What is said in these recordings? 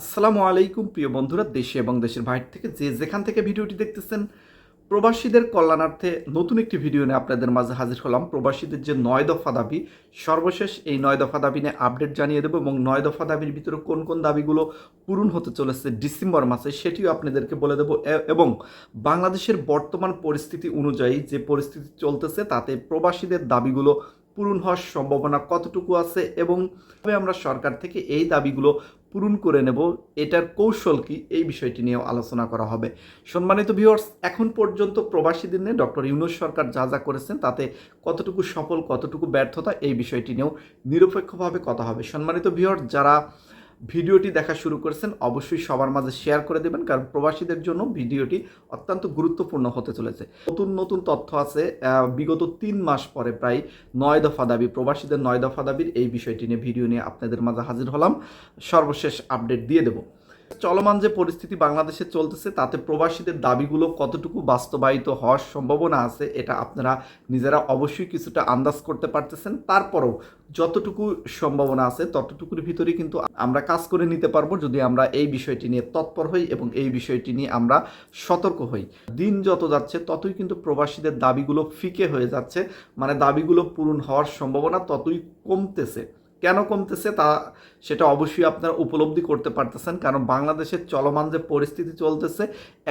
আসসালামু আলাইকুম, প্রিয় বন্ধুরা, দেশে এবং দেশের বাইরে থেকে যে যেখান থেকে ভিডিওটি দেখতেছেন, প্রবাসীদের কল্যাণার্থে নতুন একটি ভিডিও নিয়ে আপনাদের মাঝে হাজির হলাম। প্রবাসীদের যে নয় দফা দাবি, সর্বশেষ এই নয় দফা দাবি নিয়ে আপডেট জানিয়ে দেবো এবং নয় দফা দাবির ভিতরে কোন কোন দাবিগুলো পূরণ হতে চলেছে ডিসেম্বর মাসে সেটিও আপনাদেরকে বলে দেবো। এবং বাংলাদেশের বর্তমান পরিস্থিতি অনুযায়ী যে পরিস্থিতি চলতেছে, তাতে প্রবাসীদের দাবিগুলো পূরণ হওয়ার সম্ভাবনা কতটুকু আছে এবং আমরা সরকার থেকে এই দাবিগুলো পূরণ করে নেব। এটার কৌশল কি? এই বিষয়টি নিয়েও আলোচনা করা হবে। সম্মানিত ভিউয়ার্স এখন পর্যন্ত প্রবাসী দিনে ডক্টর ইউনুস সরকার যা যা করেছেন, তাতে কতটুকু সফল, কতটুকু ব্যর্থতা, এই বিষয়টি নিয়েও নিরপেক্ষভাবে কথা হবে। সম্মানিত ভিউয়ার্স যারা ভিডিওটি দেখা শুরু করেছেন, অবশ্যই সবার মাঝে শেয়ার করে দেবেন কারণ প্রবাসীদের জন্য ভিডিওটি অত্যন্ত গুরুত্বপূর্ণ হতে চলেছে। নতুন নতুন তথ্য আছে বিগত তিন মাস পরে প্রায় নয় দফা দাবি, প্রবাসীদের নয় দফা দাবির এই বিষয়টি নিয়ে ভিডিও নিয়ে আপনাদের মাঝে হাজির হলাম। সর্বশেষ আপডেট দিয়ে দেব। চলমান যে পরিস্থিতি বাংলাদেশে চলতেছে, তাতে প্রবাসীদের দাবিগুলো কতটুকু বাস্তবায়িত হওয়ার সম্ভাবনা আছে, এটা আপনারা নিজেরা অবশ্যই কিছুটা আন্দাজ করতে পারতেছেন। তারপরও যতটুকু সম্ভাবনা আছে, ততটুকুর ভিতরেই কিন্তু আমরা কাজ করে নিতে পারব যদি আমরা এই বিষয়টি নিয়ে তৎপর হই এবং এই বিষয়টি নিয়ে আমরা সতর্ক হই। দিন যত যাচ্ছে, ততই কিন্তু প্রবাসীদের দাবিগুলো ফিকে হয়ে যাচ্ছে মানে দাবিগুলো পূরণ হওয়ার সম্ভাবনা ততই কমতেছে। কেন কমতেছে তা সেটা অবশ্যই আপনারা উপলব্ধি করতে পারতেছেন, কারণ বাংলাদেশের চলমান যে পরিস্থিতি চলতেছে,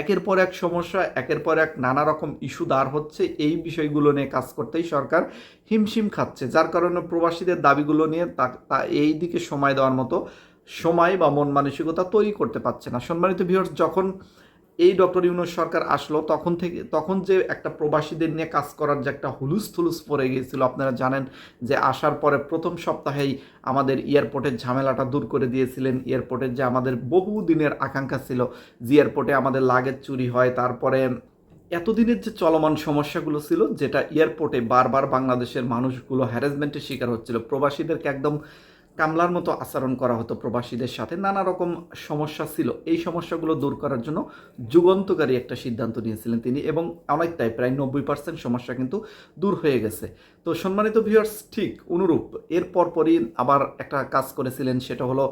একের পর এক সমস্যা, একের পর এক নানা রকম ইস্যু দাঁড় হচ্ছে, এই বিষয়গুলো নিয়ে কাজ করতেই সরকার হিমশিম খাচ্ছে। যার কারণে প্রবাসীদের দাবিগুলো নিয়ে তা এই দিকে সময় দেওয়ার মতো সময় বা মন মানসিকতা তৈরি করতে পারছে না। সম্মানিত ভিউয়ার্স যখন এই ডক্টর ইউনুস সরকার আসলো, তখন থেকে, তখন যে একটা প্রবাসীদের নিয়ে কাজ করার যে একটা হুলুস থুলুস পড়ে গিয়েছিল, আপনারা জানেন যে আসার পরে প্রথম সপ্তাহেই আমাদের এয়ারপোর্টের ঝামেলাটা দূর করে দিয়েছিলেন। এয়ারপোর্টের যে আমাদের বহু দিনের আকাঙ্ক্ষা ছিল যে এয়ারপোর্টে আমাদের লাগেজ চুরি হয়, তারপরে এতদিনের যে চলমান সমস্যাগুলো ছিল, যেটা এয়ারপোর্টে বারবার বাংলাদেশের মানুষগুলো হ্যারাসমেন্টের শিকার হচ্ছিল, প্রবাসীদেরকে একদম কামলার মতো আচরণ করা হতো প্রবাসীদের সাথে। নানা রকম সমস্যা ছিল। এই সমস্যাগুলো দূর করার জন্য যুগান্তকারী একটা সিদ্ধান্ত নিয়েছিলেন তিনি এবং অনেকটাই, প্রায় নব্বই পার্সেন্ট সমস্যা কিন্তু দূর হয়ে গেছে। তো সম্মানিত ভিউয়ার্স ঠিক অনুরূপ। এর পরপরই আবার একটা কাজ করেছিলেন, সেটা হলো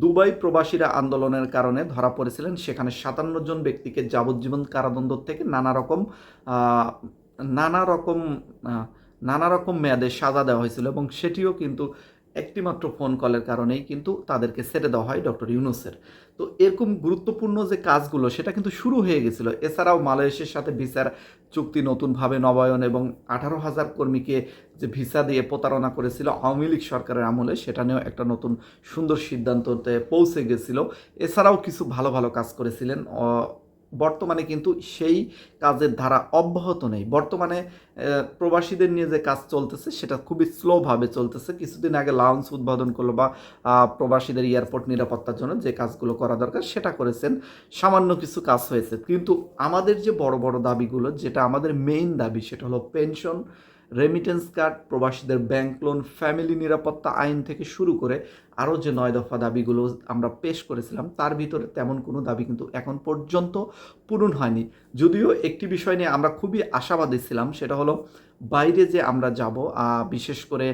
দুবাই প্রবাসীরা আন্দোলনের কারণে ধরা পড়েছিলেন। সেখানে সাতান্ন জন ব্যক্তিকে যাবজ্জীবন কারাদণ্ড থেকে নানা রকম নানা রকম নানা রকম মেয়াদে সাজা দেওয়া হয়েছিল এবং সেটিও কিন্তু একটিমাত্র ফোন কলের কারণেই কিন্তু তাদেরকে ছেড়ে দেওয়া হয় ডক্টর ইউনুসের। তো এরকম গুরুত্বপূর্ণ যে কাজগুলো, সেটা কিন্তু শুরু হয়ে গেছিল। এছাড়াও মালয়েশিয়ার সাথে ভিসার চুক্তি নতুনভাবে নবায়ন এবং আঠারো হাজার কর্মীকে যে ভিসা দিয়ে প্রতারণা করেছিল আওয়ামী লীগ সরকারের আমলে, সেটা নিয়েও একটা নতুন সুন্দর সিদ্ধান্ততে পৌঁছে গেছিল। এছাড়াও কিছু ভালো ভালো কাজ করেছিলেন বর্তমানে কিন্তু সেই কাজের ধারা অব্যাহত নেই। বর্তমানে প্রবাসীদের নিয়ে যে কাজ চলতেছে, সেটা খুবই স্লোভাবে চলতেছে। কিছুদিন আগে লাউন্স উদ্বোধন করল বা প্রবাসীদের এয়ারপোর্ট নিরাপত্তার জন্য যে কাজগুলো করা দরকার, সেটা করেছেন। সামান্য কিছু কাজ হয়েছে। কিন্তু আমাদের যে বড় বড় দাবিগুলো, যেটা আমাদের মেইন দাবি, সেটা হলো পেনশন রেমিটেন্স কার্ড প্রবাসীদের ব্যাংক লোন ফ্যামিলি নিরাপত্তা আইন থেকে শুরু করে আরও যে নয় দফা দাবিগুলো আমরা পেশ করেছিলাম, তার ভিতরে তেমন কোনো দাবি কিন্তু এখন পর্যন্ত পূরণ হয়নি। যদিও একটি বিষয় নিয়ে আমরা খুবই আশাবাদী ছিলাম, সেটা হলো বাইরে যে আমরা যাব বিশেষ করে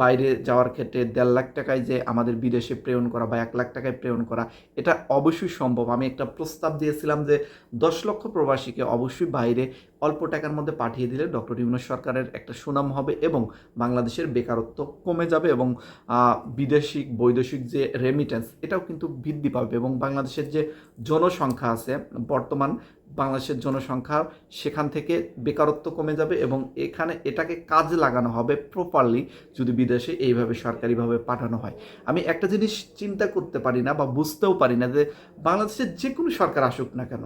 বাইরে যাওয়ার ক্ষেত্রে দেড় লাখ টাকায় যে আমাদের বিদেশে প্রেরণ করা বা এক লাখ টাকায় প্রেরণ করা, এটা অবশ্যই সম্ভব। আমি একটা প্রস্তাব দিয়েছিলাম যে দশ লক্ষ প্রবাসীকে অবশ্যই বাইরে অল্প টাকার মধ্যে পাঠিয়ে দিলে ডক্টর ইউনুস সরকারের একটা সুনাম হবে এবং বাংলাদেশের বেকারত্ব কমে যাবে এবং বিদেশি বৈদেশিক যে রেমিটেন্স এটাও কিন্তু বৃদ্ধি পাবে এবং বাংলাদেশের যে জনসংখ্যা আছে, বর্তমান বাংলাদেশের জনসংখ্যা সেখান থেকে বেকারত্ব কমে যাবে এবং এখানে এটাকে কাজে লাগানো হবে প্রপারলি যদি বিদেশে এইভাবে সরকারিভাবে পাঠানো হয়। আমি একটা জিনিস চিন্তা করতে পারি না বা বুঝতেও পারি না যে বাংলাদেশের যে কোনো সরকার আসুক না কেন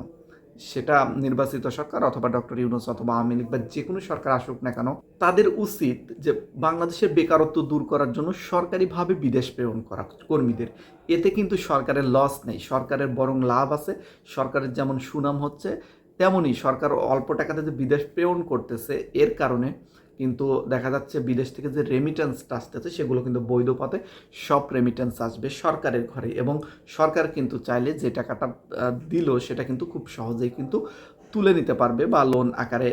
সেটা নির্বাচিত সরকার অথবা ডক্টর ইউনুস অথবা আওয়ামী লীগ বা যে কোনো সরকার আসুক না কেন, তাদের উচিত যে বাংলাদেশের বেকারত্ব দূর করার জন্য সরকারিভাবে বিদেশ প্রেরণ করা কর্মীদের। এতে কিন্তু সরকারের লস নেই। সরকারের বরং লাভ আছে। সরকারের যেমন সুনাম হচ্ছে, তেমনই সরকার অল্প টাকাতে যে বিদেশ প্রেরণ করতেছে, এর কারণে কিন্তু দেখা যাচ্ছে বিদেশ থেকে যে রেমিটেন্সটা আসতেছে, সেগুলো কিন্তু বৈধ পথে সব রেমিটেন্স আসবে সরকারের ঘরে। এবং সরকার কিন্তু চাইলে যে টাকাটা দিল, সেটা কিন্তু খুব সহজেই কিন্তু তুলে নিতে পারবে বা লোন আকারে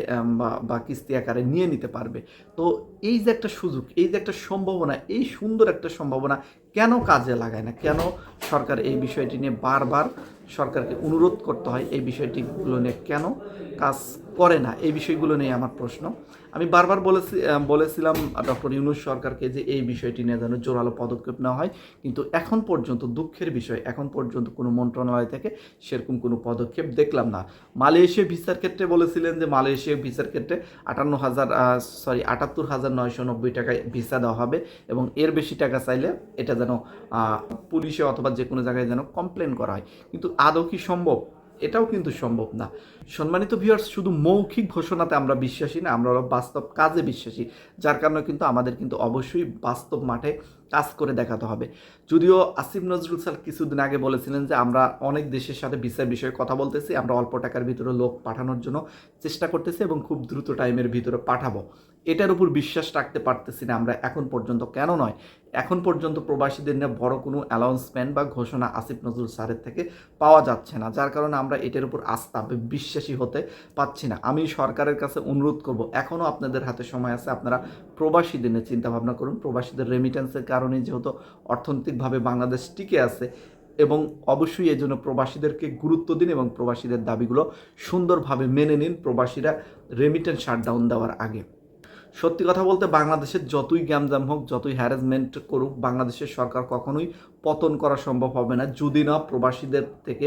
বা- কিস্তি আকারে নিয়ে নিতে পারবে। তো এই যে একটা সুযোগ, এই যে একটা সম্ভাবনা, এই সুন্দর একটা সম্ভাবনা কেন কাজে লাগায় না? কেন সরকার এই বিষয়টি নিয়ে বারবার সরকারকে অনুরোধ করতে হয়? এই বিষয়টিগুলো নিয়ে কেন কাজ করে না, এই বিষয়গুলো নিয়ে আমার প্রশ্ন। আমি বারবার বলেছি বলেছিলাম ডক্টর ইউনুস সরকারকে যে এই বিষয়টি নিয়ে যেন জোরালো পদক্ষেপ নেওয়া হয়। কিন্তু এখন পর্যন্ত দুঃখের বিষয়, এখন পর্যন্ত কোনো মন্ত্রণালয় থেকে সেরকম কোনো পদক্ষেপ দেখলাম না। মালয়েশিয়া ভিসার ক্ষেত্রে বলেছিলেন যে মালয়েশিয়া ভিসার ক্ষেত্রে আটান্ন হাজার সরি আটাত্তর হাজার নয়শো নব্বই টাকায় ভিসা দেওয়া হবে এবং এর বেশি টাকা চাইলে এটা যেন পুলিশে অথবা যে কোনো জায়গায় যেন কমপ্লেন করা হয়। কিন্তু আদৌ কি সম্ভব? এটাও কিন্তু সম্ভব না। সম্মানিত ভিউয়ার্স শুধু মৌখিক ঘোষণাতে আমরা বিশ্বাসী না, আমরা বাস্তব কাজে বিশ্বাসী। যার কারণে কিন্তু আমাদের কিন্তু অবশ্যই বাস্তব মাঠে কাজ করে দেখাতে হবে। যদিও আসিফ নজরুল স্যার কিছুদিন আগে বলেছিলেন যে, আমরা অনেক দেশের সাথে ভিসার বিষয়ে কথা বলতেছি, আমরা অল্প টাকার ভিতরে লোক পাঠানোর জন্য চেষ্টা করতেছি এবং খুব দ্রুত টাইমের ভিতরে পাঠাবো। এটার উপর বিশ্বাস রাখতে পারতেছি না আমরা এখন পর্যন্ত। কেন নয়? এখন পর্যন্ত প্রবাসীদের নিয়ে বড় কোনো অ্যানাউন্সমেন্ট বা ঘোষণা আসিফ নজরুল স্যারের থেকে পাওয়া যাচ্ছে না, যার কারণে আমরা এটার উপর আস্থা বিশ্বাসী হতে পাচ্ছি না। আমি সরকারের কাছে অনুরোধ করব, এখনও আপনাদের হাতে সময় আছে, আপনারা প্রবাসীদের নিয়ে চিন্তা ভাবনা করুন। প্রবাসীদের রেমিটেন্সের কারণে যেহেতু অর্থনৈতিকভাবে বাংলাদেশ টিকে আছে এবং অবশ্যই এই জন্য প্রবাসীদেরকে গুরুত্ব দিন এবং প্রবাসীদের দাবিগুলো সুন্দরভাবে মেনে নিন। প্রবাসীরা রেমিটেন্স শাটডাউন দেওয়ার আগে। সত্যি কথা বলতে বাংলাদেশের যতই গ্যামজাম হোক, যতই হ্যারাসমেন্ট করুক, বাংলাদেশের সরকার কখনোই পতন করা সম্ভব হবে না। যদি না প্রবাসীদের থেকে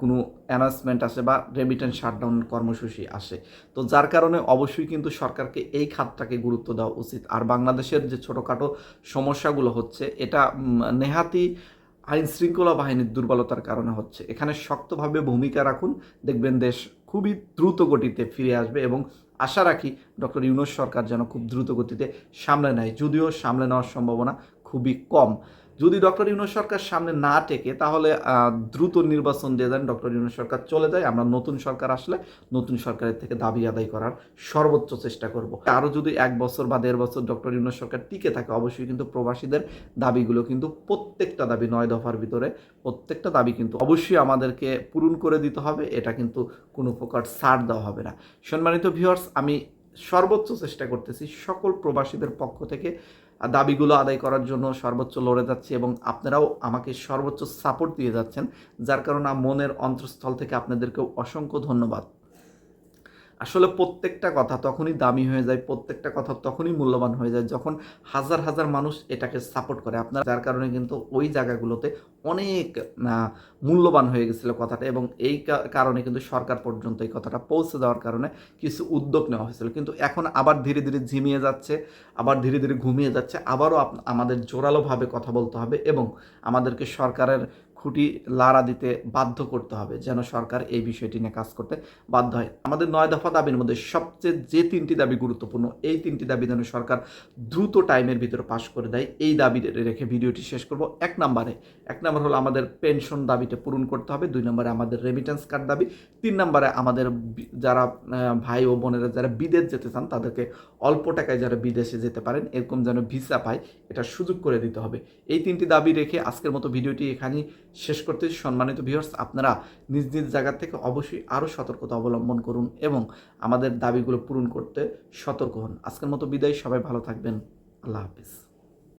কোনো অ্যানাউন্সমেন্ট আসে বা রেমিটেন্স শাটডাউন কর্মসূচি আসে। তো যার কারণে অবশ্যই কিন্তু সরকারকে এই খাতটাকে গুরুত্ব দেওয়া উচিত। আর বাংলাদেশের যে ছোটোখাটো সমস্যাগুলো হচ্ছে, এটা নেহাতি আইন শৃঙ্খলা বাহিনীর দুর্বলতার কারণে হচ্ছে। এখানে শক্তভাবে ভূমিকা রাখুন, দেখবেন দেশ খুবই দ্রুত গতিতে ফিরে আসবে এবং আশা রাখি ডক্টর ইউনুস সরকার যেন খুব দ্রুত গতিতে সামলে নেয়, যদিও সামলে নেওয়ার সম্ভাবনা খুবই কম। যদি ডক্টর ইউনুস সরকার সামনে না টেকে, তাহলে দ্রুত নির্বাচন দিয়ে দেন ডক্টর ইউনুস সরকার চলে যায়। আমরা নতুন সরকার আসলে নতুন সরকারের থেকে দাবি আদায় করার সর্বোচ্চ চেষ্টা করব। আরও যদি এক বছর বা দেড় বছর ডক্টর ইউনুস সরকার টিকে থাকে, অবশ্যই কিন্তু প্রবাসীদের দাবিগুলো কিন্তু প্রত্যেকটা দাবি নয় দফার ভিতরে, প্রত্যেকটা দাবি কিন্তু অবশ্যই আমাদেরকে পূরণ করে দিতে হবে। এটা কিন্তু কোনো প্রকার ছাড় দেওয়া হবে না। সম্মানিত ভিউয়ার্স, আমি সর্বোচ্চ চেষ্টা করতেছি সকল প্রবাসীদের পক্ষ থেকে দাবিগুলো আদায় করার জন্য সর্বোচ্চ লড়ে যাচ্ছি এবং আপনারাও আমাকে সর্বোচ্চ সাপোর্ট দিয়ে যাচ্ছেন, যার কারণে মনের অন্তঃস্থল থেকে আপনাদেরকেও অসংখ্য ধন্যবাদ। আসলে প্রত্যেকটা কথা তখনই দামি হয়ে যায়, প্রত্যেকটা কথা তখনই মূল্যবান হয়ে যায় যখন হাজার হাজার মানুষ এটাকে সাপোর্ট করে। আপনার যার কারণে কিন্তু ওই জায়গাগুলোতে অনেক মূল্যবান হয়ে গেছিল কথাটা এবং এই কারণে কিন্তু সরকার পর্যন্ত এই কথাটা পৌঁছে দেওয়ার কারণে কিছু উদ্যোগ নেওয়া হয়েছিল। কিন্তু এখন আবার ধীরে ধীরে ঝিমিয়ে যাচ্ছে, আবার ধীরে ধীরে ঘুমিয়ে যাচ্ছে, আবারও আমাদের জোরালোভাবে কথা বলতে হবে এবং আমাদেরকে সরকারের খুঁটি লাড়া দিতে বাধ্য করতে হবে যেন সরকার এই বিষয়টি নিয়ে কাজ করতে বাধ্য হয়। আমাদের নয় দফা দাবির মধ্যে সবচেয়ে যে তিনটি দাবি গুরুত্বপূর্ণ, এই তিনটি দাবি যেন সরকার দ্রুত টাইমের ভিতরে পাশ করে দেয়, এই দাবি রেখে ভিডিওটি শেষ করব। এক নম্বরে, এক নম্বর হলো আমাদের পেনশন দাবিটা পূরণ করতে হবে, দুই নম্বরে আমাদের রেমিটেন্স কার্ড দাবি, তিন নম্বরে আমাদের যারা ভাই ও বোনেরা যারা বিদেশ যেতে চান তাদেরকে অল্প টাকায় যারা বিদেশে যেতে পারেন, এরকম যেন ভিসা পায়, এটা সুযোগ করে দিতে হবে। এই তিনটি দাবি রেখে আজকের মতো ভিডিওটি এখানেই শেষ করতে সম্মানিত ভিউয়ার্স আপনারা নিজ নিজ জায়গা থেকে অবশ্যই আরও সতর্কতা অবলম্বন করুন এবং আমাদের দাবিগুলো পূরণ করতে সতর্ক হন। আজকের মতো বিদায়, সবাই ভালো থাকবেন। আল্লাহ হাফিজ।